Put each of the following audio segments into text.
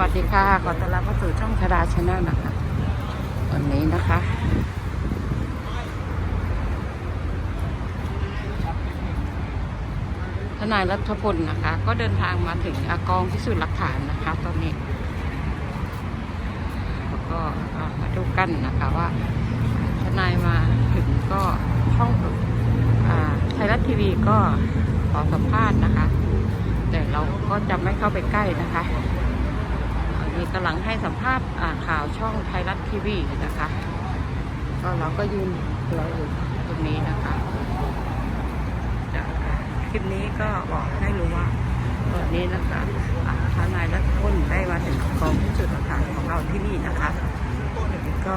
วัสดีค่ะ ขอต้อนรับเข้าสู่ช่องชาดาชาแนลนะคะ วันนี้นะคะ ทนายรัฐพลนะคะ ก็เดินทางมาถึงอากองพิสูจน์หลักฐานนะคะ ตอนนี้ แล้วก็มาดูกันนะคะว่า ทนายมาถึงก็ช่องไทยรัฐทีวีก็ขอสัมภาษณ์นะคะ แต่เราก็จะไม่เข้าไปใกล้นะคะ อันนี้กำลังให้สัมภาษณ์อ่าข่าวช่องไทยรัฐทีวีนะคะ ก็เราก็ยืนรออยู่ตรงนี้นะคะจะคลิปนี้ก็บอกให้รู้ว่าวันนี้นะคะอ่าทนายรัฐพลได้มาถึงกองพิสูจน์หลักฐานของเราที่นี่นะคะ ก็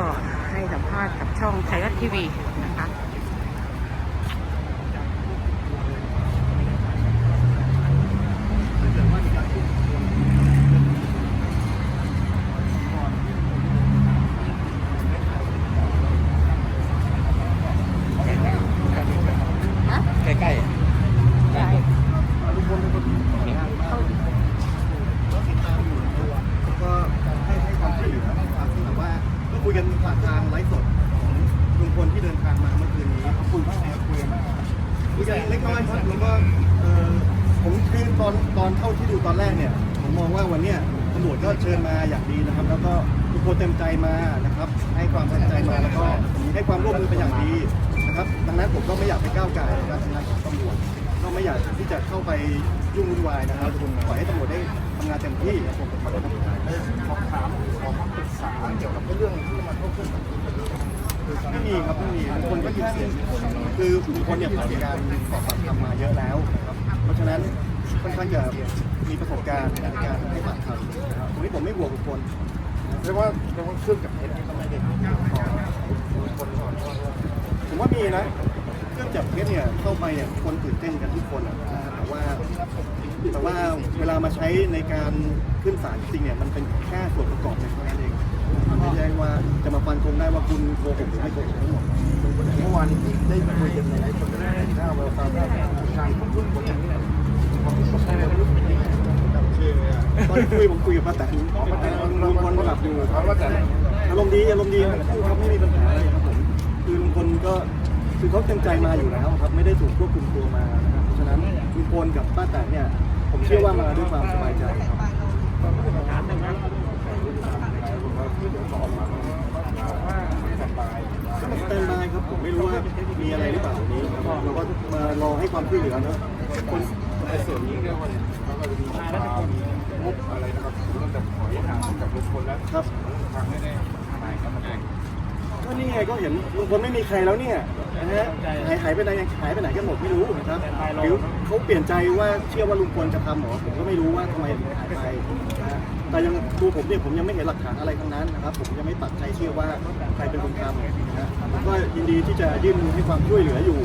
ให้สัมภาษณ์กับช่องไทยรัฐทีวีนะคะ ใกล้ๆอะ ใช่ ก็ให้ให้ความช่วยเหลือนะครับซึ่งแบบว่าก็คุยกันผ่านทางไลฟ์สดของลุงพลที่เดินทางมาเมื่อคืนนี้เขาคุยกันคุยกันคุยกันเล็กน้อยครับแล้วก็เอ่อผมคือตอนตอนเท่าที่ดูตอนแรกเนี่ยผ มองว่าวันเนี้ยตำรวจก็เชิญมาอย่างดีนะครับ แล้วก็ทุกคนเต็มใจมานะครับ ให้ความเต็มใจมาแล้วก็ให้ความร่วมมือเป็นอย่างดีนะครับ ดังนั้นผมก็ไม่อยากไปก้าวไก่การทำงานของตำรวจก็ไม่อยากที่จะเข้าไปยุ่งวุ่นวายนะครับปล่อยให้ตำรวจได้ทำงานเต็มที่ครับผมขอถามขอคำปรึกษาเกี่ยวกับเรื่องที่มันเข้าขึ้นไม่มีครับไม่มีลุงพลก็ยืนเสียงคือลุงพลเนี่ยผ่านการสอบปากคำมาเยอะแล้วนะครับเพราะฉะนั้นค่อนข้างจะ มีประสบการณ์ในการให้ปากคำนะครับตรงนี้ผมไม่ห่วงลุงพลเรียกว่าเรียกว่าเครื่องกับเท็จก็ไม่ได้ขอคนก่อนผมว่ามีนะ เครื่องจับเท็จเนี่ยเข้าไปเนี่ยคนตื่นเต้นกันทุกคนอะนะครับแต่ว่าแต่ว่าเวลามาใช้ในการขึ้นศาลจริงๆเนี่ยมันเป็นแค่ส่วนประกอบในเท่านั้นเองไม่ใช่ว่าจะมาฟันธงได้ว่าคุณโกหกหรือไม่โกหกทั้งหมดเมื่อวานได้คุยกันในไลฟ์สดได้ถ้าเราฟังได้ทางคน คุยผมคุยกับป้าแตนป้าแตนลุงพลหลับอยู่เขาว่าแต่อารมณ์ดีอารมณ์ดีทั้งคู่ครับไม่มีปัญหาอะไรครับผมคือลุงพลก็คือเขาเต็มใจมาอยู่แล้วครับไม่ได้ถูกควบคุมตัวมานะครับเพราะฉะนั้นลุงพลกับป้าแตนเนี่ย ผมเชื่อว่ามาด้วยความสบายใจครับก็มาสแตนบายครับผมไม่รู้ว่ามีอะไรหรือเปล่าวันนี้ครับเราก็มารอให้ความช่วยเหลือเนอะคนในส่วนนี้เรียกว่า ทางกับลุงพลแล้วครับทางไม่ได้ทนายก็มาแจ้งก็นี่ไงก็เห็นลุงพลไม่มีใครแล้วเนี่ยนะฮะหายหายไปไหนหายไปไหนกันหมดไม่รู้นะครับหรือเขาเปลี่ยนใจว่าเชื่อว่าลุงพลจะทำเหรอผมก็ไม่รู้ว่าทำไมถึงหายไปนะฮะแต่ยังดูผมเนี่ยผมยังไม่เห็นหลักฐานอะไรทั้งนั้นนะครับ ผมยังไม่ปักใจเชื่อว่าใครเป็นคนทำนะฮะผมก็ยินดีที่จะยื่นมือให้ความช่วยเหลืออยู่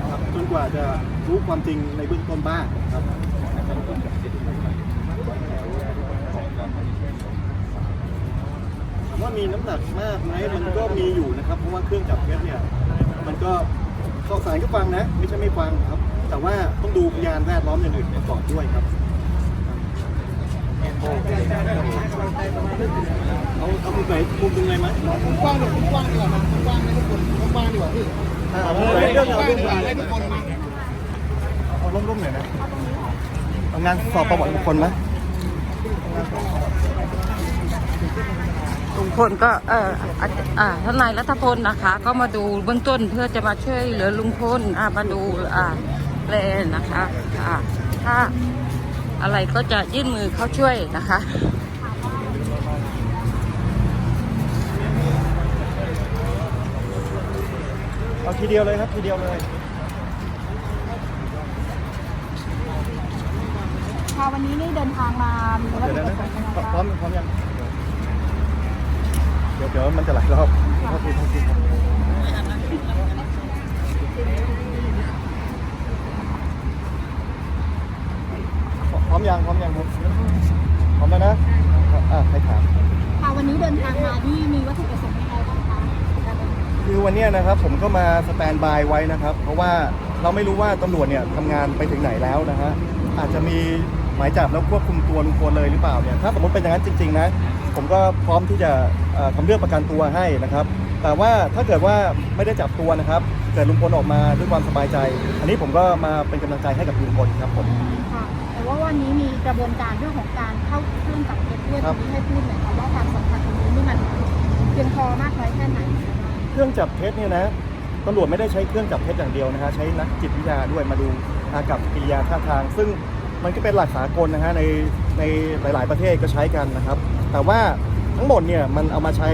นะครับจนกว่าจะรู้ความจริงในเบื้องต้นบ้างครับถาม ว่ามีน้ำหนักมากไหมมันก็มีอยู่นะครับ เพราะว่าเครื่องจับเท็จเนี่ย มันก็ข่าวสารก็ฟังนะ ไม่ใช่ไม่ฟังครับ แต่ว่าต้องดูพยานแวดล้อมอย่างอื่นประกอบด้วยครับเอาเอามุมไหนมุมตรงไหนไหมกว้างหน่อยกว้างดีกว่ามันกว้างให้ทุกคนกว้างดีกว่าพี่เอามุมไหนเรื่องเอาเรื่องให้ทุกคนมาเอาร่มๆหน่อยนะเอางานสอบประวัติบุคคลไหม ลุงพลก็เอออะอ่าทนายรัฐพลนะคะ ก็มาดูเบื้องต้นเพื่อจะมาช่วยเหลือลุงพลอ่ามาดูอ่าแลนะคะอ่าถ้าอะไรก็จะยื่นมือเข้าช่วยนะคะเอาทีเดียวเลยครับทีเดียวเลยค่ะวันนี้นี่เดินทางมามีวัตเดี๋ยวถุนะประสงค์ยังไงพร้อบ้ามงพร้อมยังเดี๋ยวเดี๋ยวมันจะหลายรอบโทษทีโทษทีครับพร้อมยังพร้อมยังครับพร้อมแล้วนะอ่าใครถามค่ะวันนี้เดินทางมาที่มีวัตถุประสงค์ยังไงบ้างคะคือวันเนี้ยนะครับผมก็มาสแตนบายไว้นะครับ เพราะว่าเราไม่รู้ว่าตำรวจเนี่ยทำงานไปถึงไหนแล้วนะฮะอาจจะมีหมายจับแล้วควบคุมตัวลุงพลเลยหรือเปล่าเนี่ยถ้าสมมติเป็นอย่างนั้นจริง ๆ นะ ผมก็พร้อมที่จะเอ่อ ทำเรื่องประกันตัวให้นะครับ แต่ว่าถ้าเกิดว่าไม่ได้จับตัวนะครับเกิดลุงพลออกมาด้วยความสบายใจ อันนี้ผมก็มาเป็นกำลังใจให้กับลุงพลครับผมค่ะ แต่ว่าวันนี้มีกระบวนการเรื่องของการเข้าเครื่องจับเท็จด้วยครัตบรงนี้ให้พูดหน่อยค่ะว่าความสำคัญตรงนี้นี่มันเพียงพอมากน้อยแค่ไหน เครื่องจับเท็จเนี่ยนะตำรวจไม่ได้ใช้เครื่องจับเท็จอย่างเดียวนะฮะใช้นักจิตวิทยาด้วยมาดูอากับกิริยาท่าทาง ซึ่งมันก็เป็นหลักสากลนะฮะในในหลาย ๆ ประเทศก็ใช้กันนะครับ แต่ว่า ทั้งหมดเนี่ยมันเอามาใช้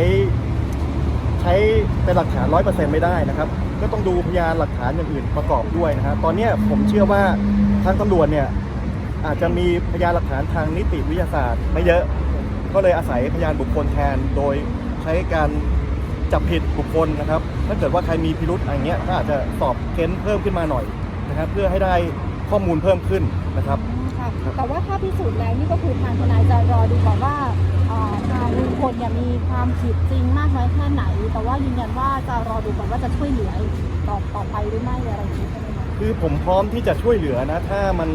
ใช้เป็นหลักฐานร้อยเปอร์เซ็นต์ไม่ได้นะครับ ก็ต้องดูพยานหลักฐานอย่างอื่นประกอบด้วยนะฮะตอนนี้ผมเชื่อว่าทางตำรวจเนี่ยอาจจะมีพยานหลักฐานทางนิติวิทยาศาสตร์ไม่เยอะ ก็เลยอาศัยพยานบุคคลแทน โดยใช้การจับผิดบุคคลนะครับ ถ้าเกิดว่าใครมีพิรุธอะไรเงี้ยก็อาจจะสอบเค้นเพิ่มขึ้นมาหน่อยนะครับ เพื่อให้ได้ข้อมูลเพิ่มขึ้นนะครับ แต่ว่าถ้าพิสูจน์แล้วนี่ก็คือทางทนายจะรอดูก่อนว่าเอ่อทางลุงพลเนี่ยมีความผิดจริงมากน้อยแค่ไหน แต่ว่ายืนยันว่าจะรอดูก่อนว่าจะช่วยเหลือต่อต่อไปหรือไม่อะไรอย่างนี้ใช่ไหมคะคือผมพร้อมที่จะช่วยเหลือนะ ถ้ามัน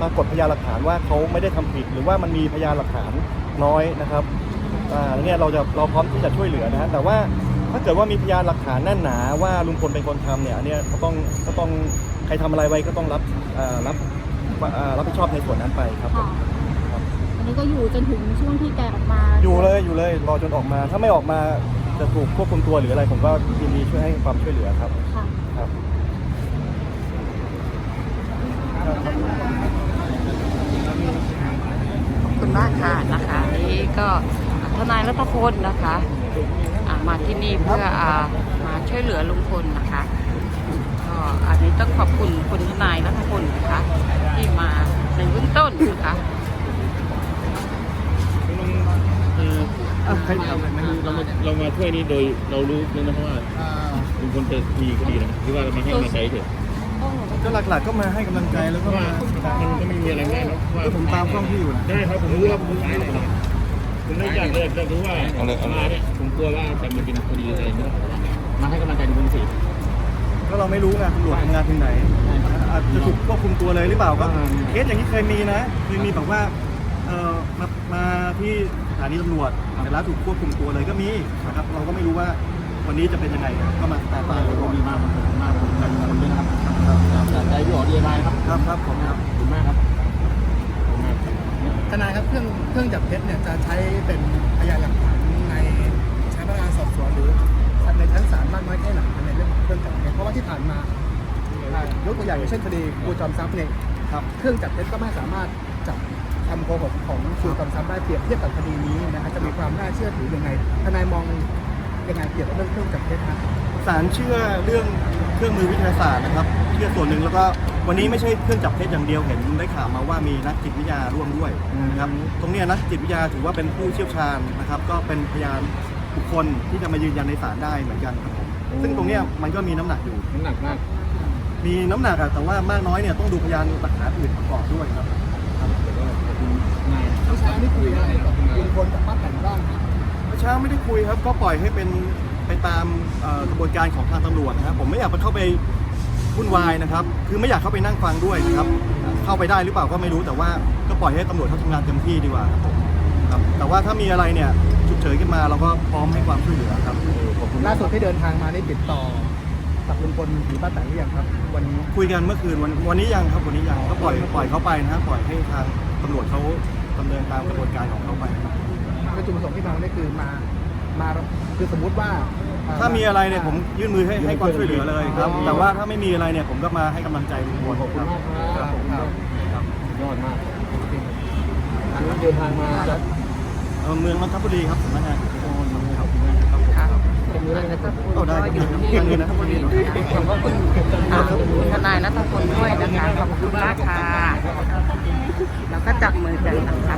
ปรากฏพยานหลักฐานว่าเขาไม่ได้ทำผิด หรือว่ามันมีพยานหลักฐานน้อยนะครับอ่าเนี่ยเราจะเราพร้อมที่จะช่วยเหลือนะฮะแต่ว่าถ้าเกิดว่ามีพยานหลักฐานแน่นหนาว่าลุงพลเป็นคนทำเนี่ยอันเนี่ยก็ต้องก็ต้องใครทำอะไรไว้ก็ต้องรับอ่ารับ อ่ารับผิดชอบในส่วนนั้นไปครับผมค่ะครับอันนี้ก็อยู่จนถึงช่วงที่แกออกมาอยู่เลยอยู่เลยรอจนออกมา ถ้าไม่ออกมาจะถูกควบคุมตัวหรืออะไร ผมก็ยินดีช่วยให้ความช่วยเหลือครับค่ะครับ ขอบคุณมากค่ะนะคะนี่ก็ทนายรัตพลนะคะอ่ามาที่นี่เพื่ออ่ามาช่วยเหลือลุงพลนะคะ ก็อันนี้ต้องขอบคุณคุณทนายรัตพลนะคะ ที่มาในเบื้องต้นนะคะอะใครทำเรามาเรามาช่วยนี่โดยเรารู้เรื่องนะเพราะว่าลุงพลจะมีคดีนะหรือว่าเรามาให้กำลังใจเฉยก็หลักๆก็มาให้กำลังใจแล้วเพก็ราะว่ามามันก็ไม่มีอะไรง่ายนะว่าคือผมตามกล้องที่อยู่นะได้ครับผมรู้ว่าผมรู้อะไรนะผมไม่อยากเลยแต่รู้ว่ามาเนี่ยผมกลัวว่าจะมันเป็นคดีอะไรเนาะมาให้กำลังใจลุงพลสิ ก็เราไม่รู้ไงตำรวจทำงานถึงไหนอาจจะถูกควบคุมตัวเลยหรือเปล่าก็เคสอย่างนี้เคยมีนะเคยมีแบบว่าเออมามาที่สถานีตำรวจแต่แล้วถูกควบคุมตัวเลยก็มีนะครับเราก็ไม่รู้ว่าวันนี้จะเป็นยังไงก็มาแต่ตามขอบคุณมากขอบคุณมากขอบคุณกันขอบคุณนะครับจากใจพี่อ๋อดีไครับครับครับผมครับขอบคุณมากครับขอบคุณมากครับทนายครับเครื่องเครื่องจับเท็จเนี่ยจะใช้เป็นพยานหลักฐานในชั้นพนักงานสอบสวนหรือ ในชั้นศาลมากน้อยแค่ไหนในเรื่องของเครื่องจับเท็จเพราะว่าที่ผ่านมาอ่ายกตัวอย่างอย่างเช่นคดีครูจอมทรัพย์เนี่ยครับเครื่องจับเท็จก็ไม่สามารถจับคำโกหกของครูจอมทรัพย์ได้เปรียบเทียบกับคดีนี้นะครับจะมีความน่าเชื่อถือยังไงทนายมองยังไงเกี่ยวกับเรื่องเครื่องจับเท็จครับศาลเชื่อเรื่องเครื่องมือวิทยาศาสตร์นะครับเชื่อส่วนหนึ่งแล้วก็วันนี้ไม่ใช่เครื่องจับเท็จอย่างเดียวเห็นได้ข่าวมาว่ามีนักจิตวิทยาร่วมด้วยนะครับตรงเนี้ยนักจิตวิทยาถือว่าเป็นผู้เชี่ยวชาญนะครับ ก็เป็นพยาน บุคคลที่จะมายืนยันในศาลได้เหมือนกันครับผมซึ่งตรงเนี้ยมันก็มีน้ำหนักอยู่ น้ำหนักมากมีน้ำหนักอะแต่ว่ามากน้อยเนี่ยต้องดูพยานหลักฐานอื่นประกอบด้วยครับเมื่อเช้านี่คุยอะไรกับลุงพลกับป้าแตนบ้างครับเมื่อเช้าไม่ได้คุยครับ ก็ปล่อยให้เป็นไปตามเอ่อกระบวนการของทางตำรวจนะครับผมไม่อยากไปเข้าไปวุ่นวายนะครับ คือไม่อยากเข้าไปนั่งฟังด้วยนะครับเข้าไปได้หรือเปล่าก็ไม่รู้แต่ว่าก็ปล่อยให้ตำรวจเขาทำงานเต็มที่ดีกว่าครับผมครับแต่ว่าถ้ามีอะไรเนี่ย ฉุกเฉินขึ้นมาเราก็พร้อมให้ความช่วยเหลือครับขอบคุณล่าสุดที่เดินทางมาได้ติดต่อกับลุงพลหรือป้าแตนหรือยังครับ วันนี้คุยกันเมื่อคืนวันวันนี้ยังครับวันนี้ยังก็ปล่อยปล่อยเขาไปนะฮะปล่อยให้ทางตำรวจเขาดำเนินตามกระบวนการของเขาไปครับก็จุดประสงค์ที่มานี่คือมามาคือสมมุติว่าเอ่อถ้ามีอะไรเนี่ยผมยื่นมือให้ให้ความช่วยเหลือเลยครับอ๋อแต่ว่าถ้าไม่มีอะไรเนี่ยผมก็มาให้กำลังใจลุงพลขอบคุณมากคครัรับบผมครับครับยอดมากเดินทางมาจาก เมืองนนทบุรีครับสำนักงานครับครับค่ะแล้วก็คุณโอ้ได้ก็อยู่ที่เก่งเลยนะขอบคุณอ่าคุณทนายรัตพลด้วยนะคะขอบคุณมากค่ะแล้วก็จับมือกันนะคะ